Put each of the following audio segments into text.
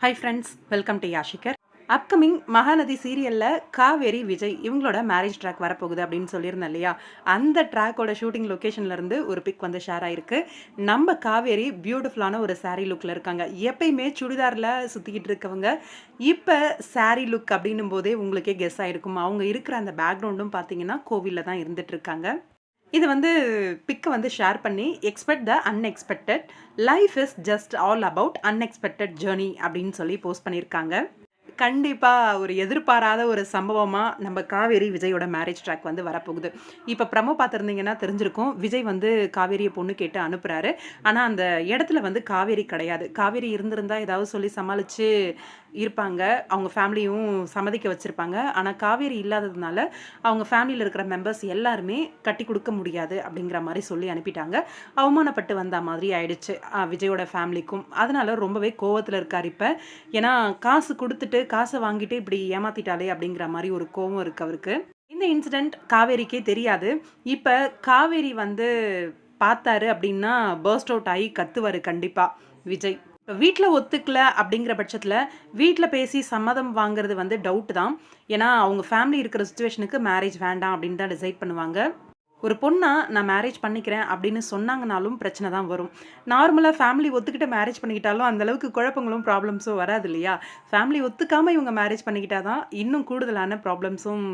Hi friends welcome to யாஷிகர் upcoming Mahanadi சீரியலில் காவேரி விஜய் இவங்களோட மேரேஜ் ட்ராக் வரப்போகுது அப்படின்னு சொல்லியிருந்தேன் இல்லையா? அந்த ட்ராக்கோட ஷூட்டிங் லொக்கேஷன்லேருந்து ஒரு பிக் வந்து ஷேர் ஆயிருக்கு. நம்ம காவேரி பியூட்டிஃபுல்லான ஒரு சாரீ லுக்கில் இருக்காங்க. எப்பயுமே சுடிதாரில் சுற்றிக்கிட்டு இருக்கவங்க இப்போ சாரீ லுக் அப்படின்னும் போதே உங்களுக்கே கெஸ் ஆகிருக்கும் அவங்க இருக்கிற அந்த பேக்ரவுண்டும் பார்த்தீங்கன்னா கோவிலில் தான் இருந்துகிட்ருக்காங்க இது வந்து பிக்கை வந்து ஷேர் பண்ணி expect the unexpected life is just all about unexpected journey அப்படின்னு சொல்லி போஸ்ட் பண்ணியிருக்காங்க. கண்டிப்பாக ஒரு எதிர்பாராத ஒரு சம்பவமாக நம்ம காவேரி விஜயோட மேரேஜ் ட்ராக் வந்து வரப்போகுது. இப்போ ப்ரமோ பார்த்துருந்தீங்கன்னா தெரிஞ்சிருக்கும். விஜய் வந்து காவேரியை பொண்ணு கேட்டு அனுப்புகிறாரு ஆனால் அந்த இடத்துல வந்து காவேரி கிடையாது. காவேரி இருந்திருந்தா ஏதாவது சொல்லி சமாளித்து இருப்பாங்க. அவங்க ஃபேமிலியும் சம்மதிக்க வச்சுருப்பாங்க. ஆனால் காவேரி இல்லாததுனால அவங்க ஃபேமிலியில் இருக்கிற மெம்பர்ஸ் எல்லாருமே கட்டி கொடுக்க முடியாது அப்படிங்கிற மாதிரி சொல்லி அனுப்பிட்டாங்க. அவமானப்பட்டு வந்த மாதிரி ஆயிடுச்சு விஜயோட ஃபேமிலிக்கும். அதனால ரொம்பவே கோவத்தில் இருக்கார் இப்போ. ஏன்னா காசு கொடுத்துட்டு காசை வாங்கிட்டு இப்படி ஏமாத்திட்டாலே அப்படிங்கிற மாதிரி ஒரு கோவம் இருக்கு அவருக்கு. இந்த இன்சிடெண்ட் காவேரிக்கே தெரியாது. இப்போ காவேரி வந்து பார்த்தாரு அப்படின்னா பர்ஸ்ட் அவுட் ஆகி கத்துவார் கண்டிப்பாக விஜய். வீட்டில் ஒத்துக்கல அப்படிங்கிற பட்சத்தில் வீட்டில் பேசி சம்மதம் வாங்குறது வந்து டவுட் தான். ஏன்னா அவங்க ஃபேமிலி இருக்கிற சுச்சுவேஷனுக்கு மேரேஜ் வேண்டாம் அப்படின்னு தான் டிசைட் பண்ணுவாங்க. ஒரு பொண்ணாக நான் மேரேஜ் பண்ணிக்கிறேன் அப்படின்னு சொன்னாங்கனாலும் பிரச்சனை தான் வரும். நார்மலாக ஃபேமிலி ஒத்துக்கிட்டு மேரேஜ் பண்ணிக்கிட்டாலும் அந்தளவுக்கு குழப்பங்களும் ப்ராப்ளம்ஸும் வராது இல்லையா? ஃபேமிலி ஒத்துக்காமல் இவங்க மேரேஜ் பண்ணிக்கிட்டா தான் இன்னும் கூடுதலான ப்ராப்ளம்ஸும்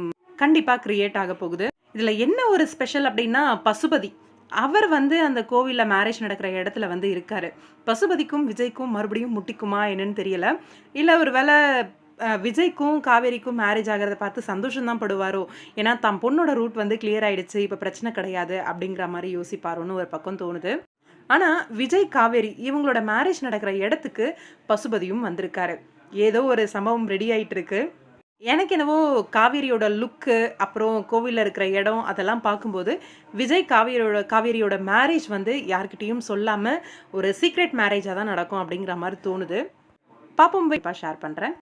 கண்டிப்பாக க்ரியேட் ஆக போகுது. இதில் என்ன ஒரு ஸ்பெஷல் அப்படின்னா பசுபதி. அவர் வந்து அந்த கோவிலில் மேரேஜ் நடக்கிற இடத்துல வந்து இருக்கார். பசுபதிக்கும் விஜய்க்கும் மறுபடியும் முட்டிக்குமா என்னன்னு தெரியல. இல்லை ஒரு வேளை விஜய்க்கும் காவேரிக்கும் மேரேஜ் ஆகிறத பார்த்து சந்தோஷம் தான் படுவாரோ? ஏன்னா தம் பொண்ணோட ரூட் வந்து கிளியர் ஆயிடுச்சு இப்போ பிரச்சனை கிடையாது அப்படிங்கிற மாதிரி யோசிப்பாரோன்னு ஒரு பக்கம் தோணுது. ஆனால் விஜய் காவேரி இவங்களோட மேரேஜ் நடக்கிற இடத்துக்கு பசுபதியும் வந்திருக்காரு. ஏதோ ஒரு சம்பவம் ரெடி ஆயிட்டு இருக்கு எனக்கு என்னவோ காவேரியோட லுக்கு அப்புறம் கோவிலில் இருக்கிற இடம் அதெல்லாம் பார்க்கும்போது விஜய் காவேரியோட காவேரியோட மேரேஜ் வந்து யார்கிட்டயும் சொல்லாமல் ஒரு சீக்ரெட் மேரேஜாக தான் நடக்கும் அப்படிங்கிற மாதிரி தோணுது. பாப்போம் ஷேர் பண்ணுறேன்